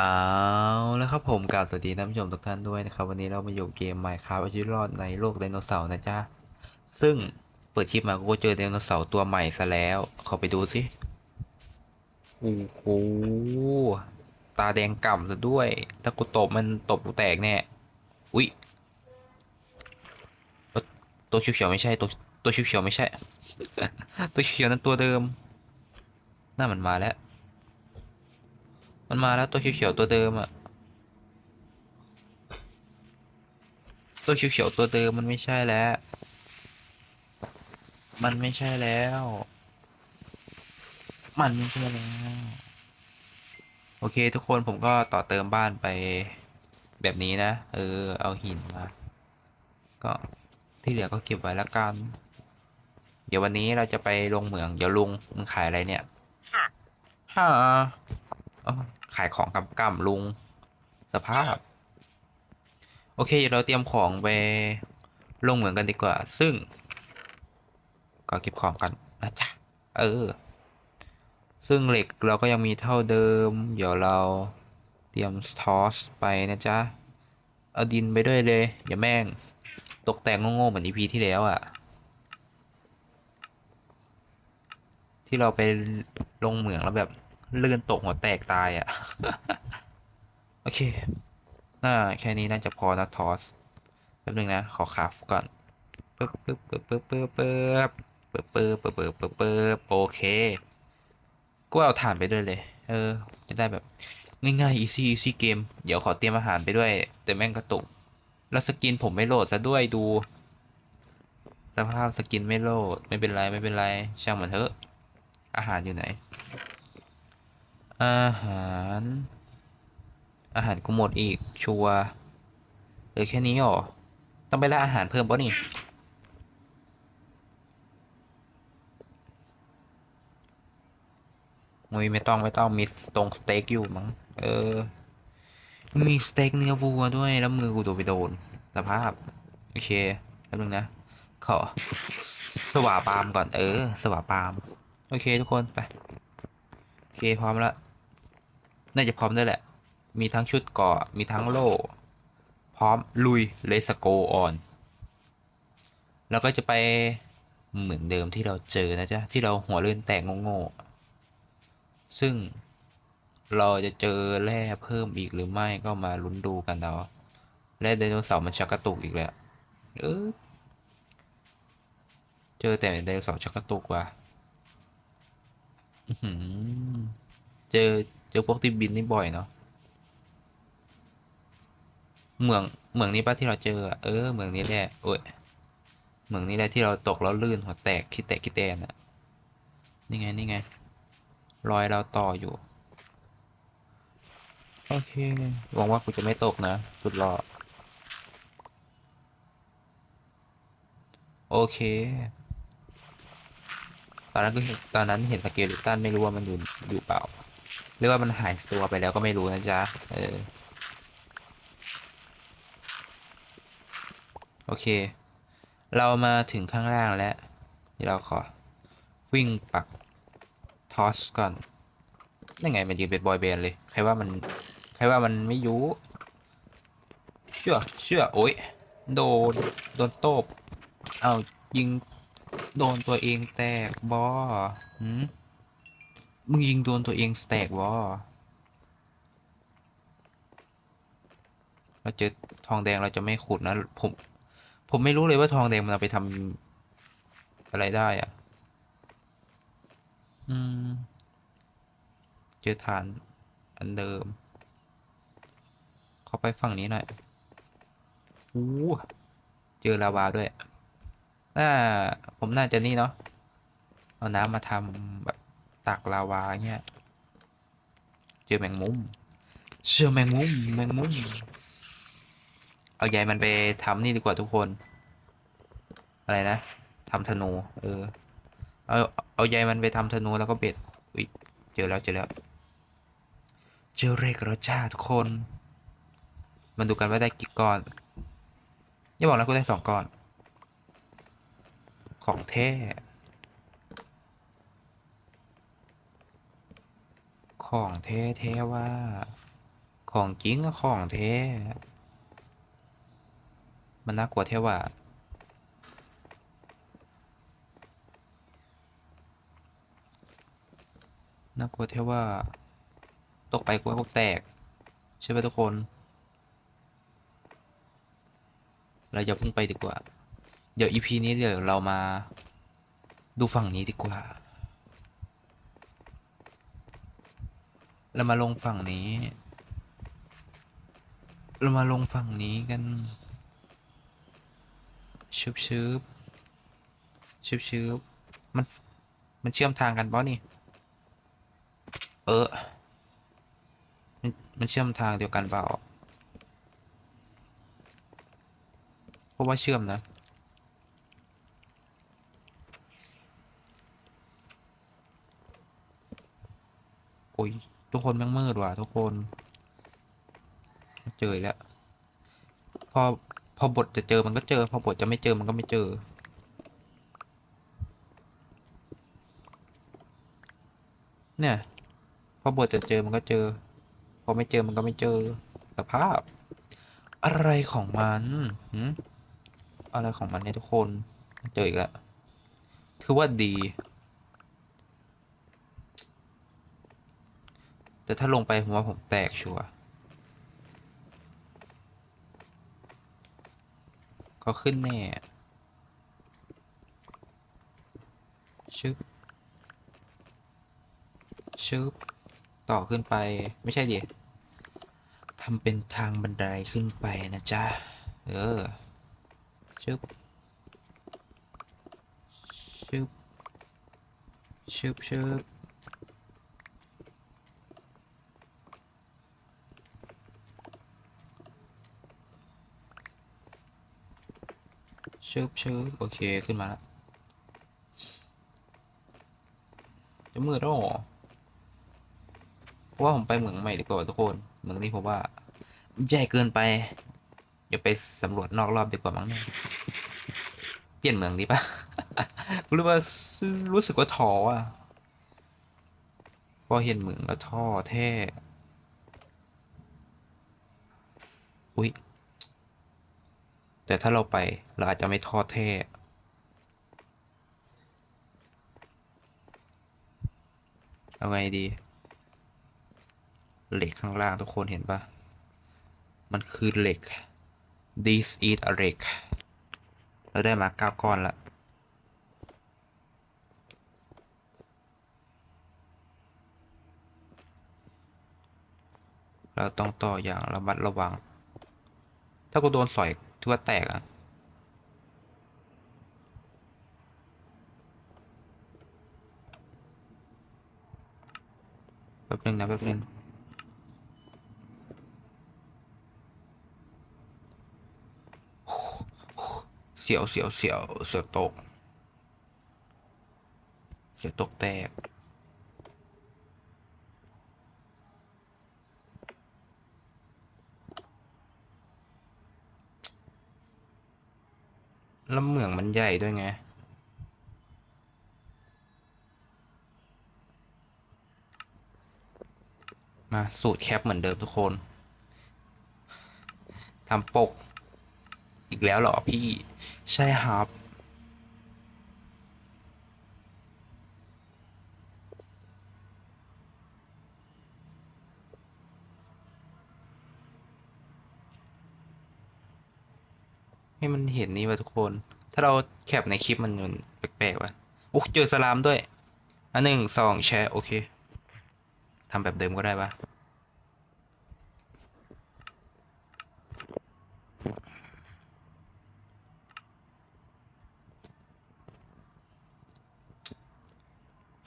เอาแล้วครับผมกล่าวสวัสดีท่านผู้ชมทุกท่านด้วยนะครับ วันนี้เรามาอยู่เกม Minecraft เอาชีวิตรอดในโลกไดโนเสาร์นะจ๊ะ ซึ่งเปิดคลิปมาก็เจอไดโนเสาร์ตัวใหม่ซะแล้ว ขอไปดูสิโอ้โหตาแดงก่ำซะด้วย ถ้ากูตบมันตบกูแตกแน่อุ๊ยเอ้อตัวเขียวๆไม่ใช่ตัวตัวเขียวๆไม่ใช่ ตัวเขียวนั้นตัวเดิมน่ามันมาแล้ว มันมาแล้วตัวเขียวๆตัวเดิมอะตัวเขียวๆตัวเดิมมันไม่ใช่แล้ว มันไม่ใช่แล้ว มันไม่ใช่แล้ว โอเคทุกคนผมก็ต่อเติมบ้านไปแบบนี้นะ เออ เอาหินมา ก็ที่เหลือก็เก็บไว้แล้วกัน เดี๋ยววันนี้เราจะไปลงเหมือง เดี๋ยวลุงมึงขายอะไรเนี่ยฮ่าอ๋อ ขายของกำกำลุง สภาพ โอเค เราเตรียมของไปลงเหมืองกันดีกว่า ซึ่ง ก็เก็บของกันนะจ๊ะ เออ ซึ่งเหล็กเราก็ยังมีเท่าเดิม เดี๋ยวเราเตรียมทอสไปนะจ๊ะ เอาดินไปด้วยเลย อย่าแม่ง ตกแต่งโง่ๆเหมือนอีพีที่แล้วอะ่ะที่เราไปลงเหมืองแล้วแบบ ลื่นตกหัวแตกตายอะ่ะ โอเค น่าแค่นี้น่าจะพอนะทอสแป๊บนึงนะ ขอคราฟก่อนปึ๊บปึ๊บปึ๊บปึ๊บปึ๊บปึ๊บปึ๊บปึ๊บปึ๊บปึ๊บปึ๊บปึ๊บโอเคก็เอาถ่านไปด้วยเลย เออ จะได้แบบง่ายๆ easy easy เกม เดี๋ยวขอเตรียมอาหารไปด้วย แต่แม่งกระตุก แล้วสกินผมไม่โหลดซะด้วยดู สภาพสกินไม่โหลด ไม่เป็นไรไม่เป็นไร ช่างมันเถอะ อาหารอยู่ไหน อาหาร อาหารกูหมดอีกชัวเหลือแค่นี้หรอ ต้องไปล่าอาหารเพิ่มป่ะนี่ มุยไม่ต้องไม่ต้องมีตรงสเต็กอยู่มั้ง เออ มีสเต็กเนื้อวัวด้วยแล้วมือกูโดนไปโดนสภาพ โอเคแป๊บนึงนะ ขอ สว่าปามก่อน เออ สว่าปาม โอเคทุกคนไป โอเคพร้อมแล้ว น่าจะพร้อมด้วยแหละ มีทั้งชุดเกาะมีทั้งโล่ พร้อมลุยเลสโกออน แล้วก็จะไปเหมือนเดิมที่เราเจอนะจ๊ะ ที่เราหัวเลื่อนแตกโง่ๆซึ่งเราจะเจอแร่เพิ่มอีกหรือไม่ก็มาลุ้นดูกันเนาะแร่ไดโนเสาร์มันชักกระตุกอีกแล้วเออเจอแต่ไดโนเสาร์ชักกระตุกว่ะเจอ เจอพวกที่บินนี่บ่อยเนาะเหมืองเหมืองนี้ปะที่เราเจอเออเหมืองนี้แหละโอ้ยเหมืองนี้แหละที่เราตกแล้วลื่นหัวแตกคิดแตกคิดแตนอะนี่ไงนี่ไงรอยเราต่ออยู่โอเคหวังว่ากูจะไม่ตกนะสุดหล่อโอเค ตอนนั้นก็เห็นตอนนั้นเห็นสเกลิตันไม่รู้ว่ามันอยู่อยู่เปล่า หรือว่ามันหายตัวไปแล้วก็ไม่รู้นะจ๊ะ เออ โอเค เรามาถึงข้างล่างแล้วเดี๋ยวเราขอ วิ่งปัก ทอสก่อนนั่นไงมันยืนเป็นบอยแบนด์เลย ใครว่ามัน ใครว่ามันไม่ยุเชื่อ เชื่อ โอ้ย โดน โดนโตบ เอายิง โดนตัวเองแตกบอหืม มึงยิงโดนตัวเองแตกบอเราเจอทองแดงเราจะไม่ขุดนะ ผม ผมไม่รู้เลยว่าทองแดงมันเอาไปทำอะไรได้อะอืม เจอฐานอันเดิม เข้าไปฝั่งนี้หน่อยอู้เจอลาวาด้วยน่าผมน่าจะนี่เนาะเอาน้ำมาทำแบบ ตักลาวาเงี้ย เจอแมงมุมเจอแมงมุม แมงมุม เอาใยมันไปทำนี่ดีกว่าทุกคน อะไรนะทำธนู เออ เอา เอาใยมันไปทำธนูแล้วก็เบ็ด อุ้ย เจอแล้วเจอแล้ว เจอเรกแล้วจ้าทุกคน มันดูกันว่าได้กี่ก้อนอย่าบอกนะกูได้สองก้อน ของแท้ ของแท้แท้ว่า ของจริงก็ของแท้ มันน่ากลัวแท้ว่า น่ากลัวแท้ว่า ตกไปกลัวพวกแตก ใช่ไหมทุกคน เราอย่าเพิ่งไปดีกว่า เดี๋ยวอีพีนี้เดี๋ยวเรามา ดูฝั่งนี้ดีกว่า เรามาลงฝั่งนี้ เรามาลงฝั่งนี้กันชึบชึบชึบชึบมัน มันเชื่อมทางกันปล่านี่ เออ มันมันเชื่อมทางเดียวกันเปล่าเพราะว่าเชื่อมนะโอ้ย ทุกคนแม่งมืดว่ะทุกคน เจอแล้ว พอพอบทจะเจอมันก็เจอ พอบทจะไม่เจอมันก็ไม่เจอ เนี่ย พอบทจะเจอมันก็เจอ พอไม่เจอมันก็ไม่เจอสภาพ อะไรของมันอะไรของมันเนี่ยทุกคน เจออีกแล้วถือว่าดี แต่ถ้าลงไปผมว่าผมแตกชัวร์ก็ขึ้นแน่ชึบชึบต่อขึ้นไปไม่ใช่ดิทำเป็นทางบันไดขึ้นไปนะจ๊ะ เออชึบชึบชึบชึบ ชึบชึบโอเคขึ้นมาแล้วจะมืดแล้วเหรอเพราะว่าผมไปเหมืองใหม่ดีกว่าทุกคนเหมืองนี้ผมว่าใหญ่เกินไปเดี๋ยวไปสำรวจนอกรอบดีกว่ามั้งเนี่ยเปลี่ยนเมืองดีปะหรือว่ารู้สึกว่าท้ออะพอเห็นเหมืองแล้วท้อแท้อุ๊ย แต่ถ้าเราไปเราอาจจะไม่ทอดแท้เอาไงดี เหล็กข้างล่างทุกคนเห็นปะมันคือเหล็ก this is a เหล็กเราได้มาเก้าก้อนละเราต้องต่ออย่างระมัดระวัง ถ้ากูโดนสอย ถือว่าแตกอะแป๊บนึงนะแป๊บนึงเสียวเสียวเสียวเสียวตก เสียวตกแตก แล้วเหมืองมันใหญ่ด้วยไง มาสูตรแคปเหมือนเดิมทุกคนทำปก อีกแล้วเหรอพี่ ใช่ครับ ให้มันเห็นนี่ว่ะทุกคน ถ้าเราแคปในคลิปมันมันแปลกๆว่ะโอ้เจอสลามด้วยอันหนึ่งสองแชร์โอเคทำแบบเดิมก็ได้ปะ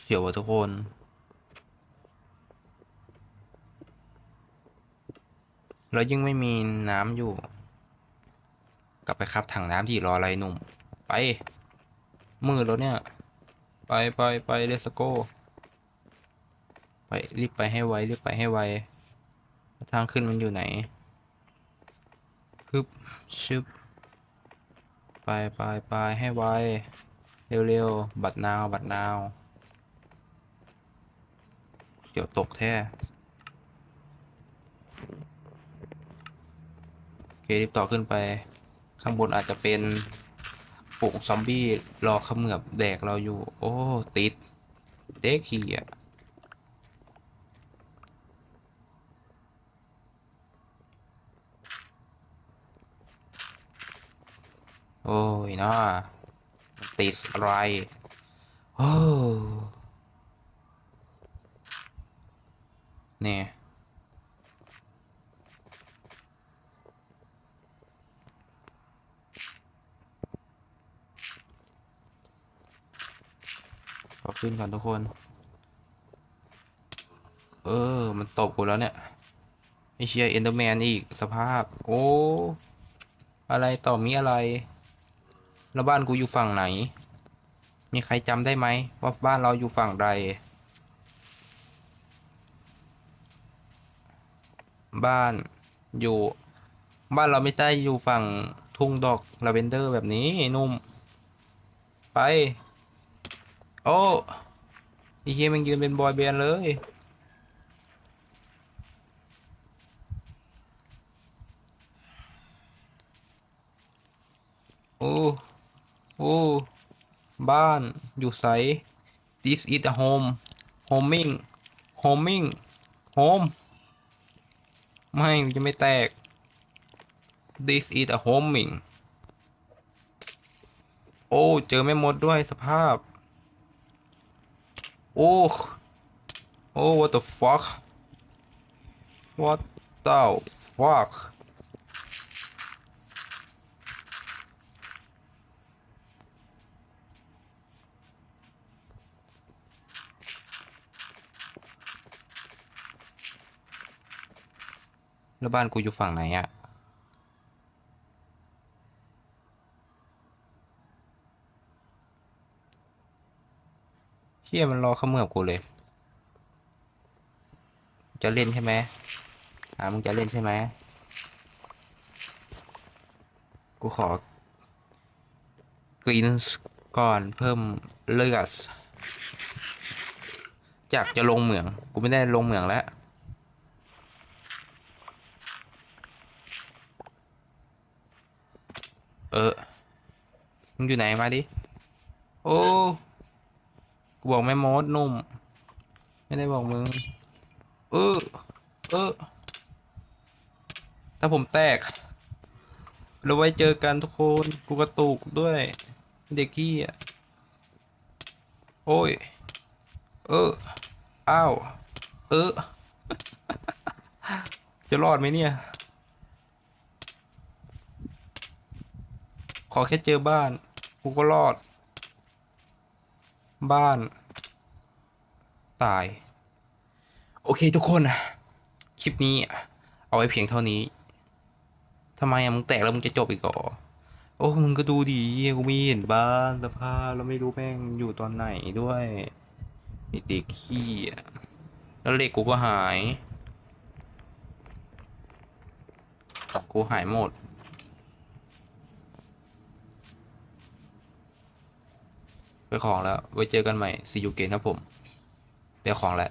เสียวว่ะทุกคนแล้วยิ่งไม่มีน้ำอยู่ กลับไปครับถังน้ำที่รออะไรหนุ่ม ไป มืดแล้วเนี่ย ไปไปไปเลสโก้ไปรีบไปให้ไวรีบไปให้ไว ทางขึ้นมันอยู่ไหนฮึบชึบไปไปไปให้ไว เร็วๆ บัตรนาว บัตรนาวเดี๋ยวตกแท้เครีบต่อขึ้นไป ข้างบนอาจจะเป็นฝูงซอมบี้รอเขมือบแดกเราอยู่ โอ้ ติด เด็กขี้อะโอ้ยนะติดอะไร โอ้เนี่ย ขึ้นก่อนทุกคน เออ มันตบกูแล้วเนี่ยไอเชียเอนเดอร์แมนอีกสภาพ โอ้ อะไรต่อมีอะไร แล้วบ้านกูอยู่ฝั่งไหน มีใครจำได้ไหมว่าบ้านเราอยู่ฝั่งใด บ้านอยู่ บ้านเราไม่ได้อยู่ฝั่งทุ่งดอกลาเวนเดอร์แบบนี้นุ่ม ไป โอ้ไอ้เฮียมันยืนเป็นบอยแบนด์เลย โอ้ โอ้ บ้าน อยู่ไส This is a home homing homing home ไม่มันจะไม่แตก This is a homing โอ้ เจอแม่มดด้วยสภาพ โอ้โอ้ what the fuck what the fuck แล้วบ้านกูอยู่ฝั่งไหนอะ ยมันรอเขมือบกูเลย จะเล่นใช่ไหมอ่ามึงจะเล่นใช่ไหมกูขอกรีนก่อนเพิ่มเลือดจากจะลงเหมือง กูไม่ได้ลงเหมืองแล้ว เออ มึงอยู่ไหนมาดิ โอ้ บอกแม่มดนุ่ม ไม่ได้บอกมึง เออ เออ ถ้าผมแตกเราไว้เจอกันทุกคน กูกระตุกด้วย เด็กขี้อะ โอ้ย เออ อ้าว เออ จะรอดไหมเนี่ย ขอแค่เจอบ้าน กูก็รอด บ้าน ตาย โอเคทุกคนคลิปนี้ เอาไว้เพียงเท่านี้ทำไมอะมึงแตกแล้วมึงจะจบอีกเหรอโอ้มึงก็ดูดีกูไม่เห็นบ้านสภาพแล้วไม่รู้แม่งอยู่ตอนไหนด้วยอ้เด็กขี้แล้วเหล็กกูก็หายของกูหายหมด ไปของแล้ว ไว้เจอกันใหม่ซียูเกนครับผมเดี๋ยวของแล้ว